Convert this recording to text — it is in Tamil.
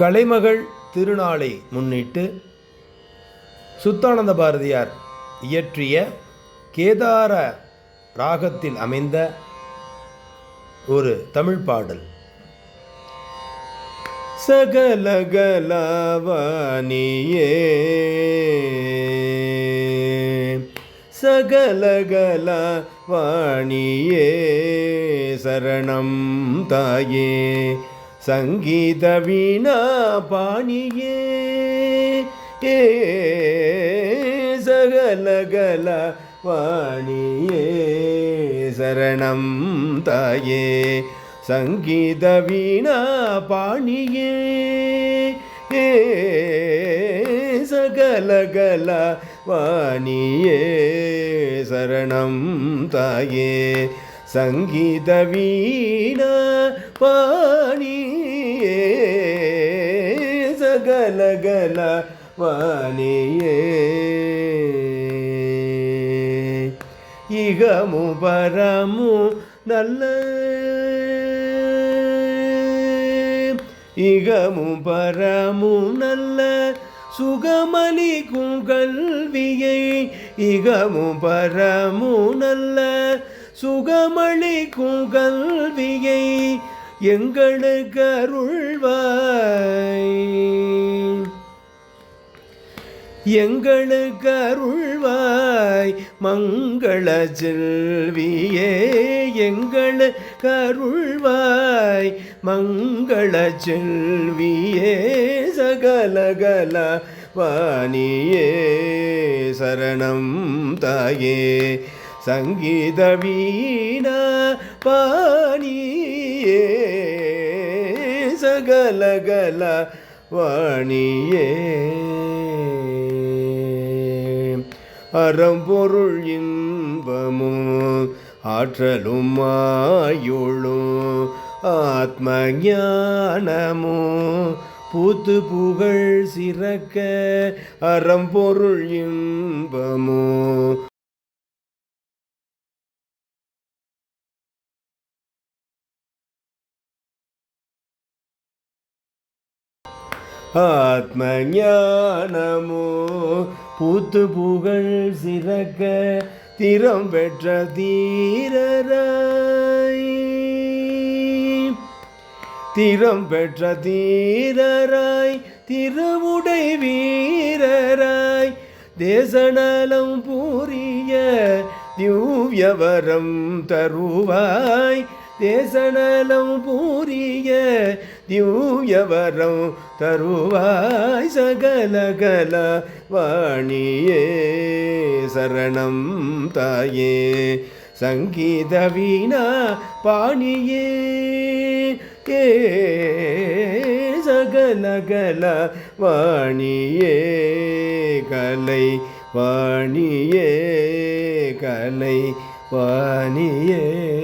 கலைமகள் திருநாளை முன்னிட்டு சுத்தானந்த பாரதியார் இயற்றிய கேதார ராகத்தில் அமைந்த ஒரு தமிழ் பாடல். சகலகலாவாணியே சகலகலா வாணியே சரணம் தாயே சங்கீத வீணா பாணியே ஏ சகலகல வாணியே சரணம் தாயே. சங்கீத வீணா பாணியே ஏ சகலகல வாணியே சரணம் தாயே. சங்கீத வீணா பாணியே கலகல வாணியே இகமு பரமு நல்ல. இகமு பரமு நல்ல சுகமளிக்கும் கல்வியை இகமு பரமு நல்ல சுகமளிக்கும் கல்வியை எங்களுக்கு அருள்வாய். எங்களுக்கு அருள்வாய் மங்கள செல்வியே எங்களுக்கு அருள்வாய் மங்கள செல்வியே சகலகல வாணியே சரணம் தாயே. சங்கீத வீண பாணியே சகலகல வாணியே. அறம்பொருள் இன்பமும் ஆற்றலும் மாயுளும் ஆத்ம ஞானமும் பூத்து புகழ் சிறக்க அறம்பொருள் இன்பமும் ஆத்ம ஞானமோ பூத்து புகழ் சிறக்க திறம் பெற்ற தீரராய். திறம் பெற்ற தீரராய் திருவுடை வீரராய். தேசநலம் பூரிய திவ்யவரம் தருவாய். தேசநலம் பூரிய திவ்யவரம் தருவாய் சகலகல வாணியே. சரணம் தாயே. சங்கீத வீணா பாணியே. ஏ சகலகல வாணியே. கலை வாணியே. கலை வாணியே.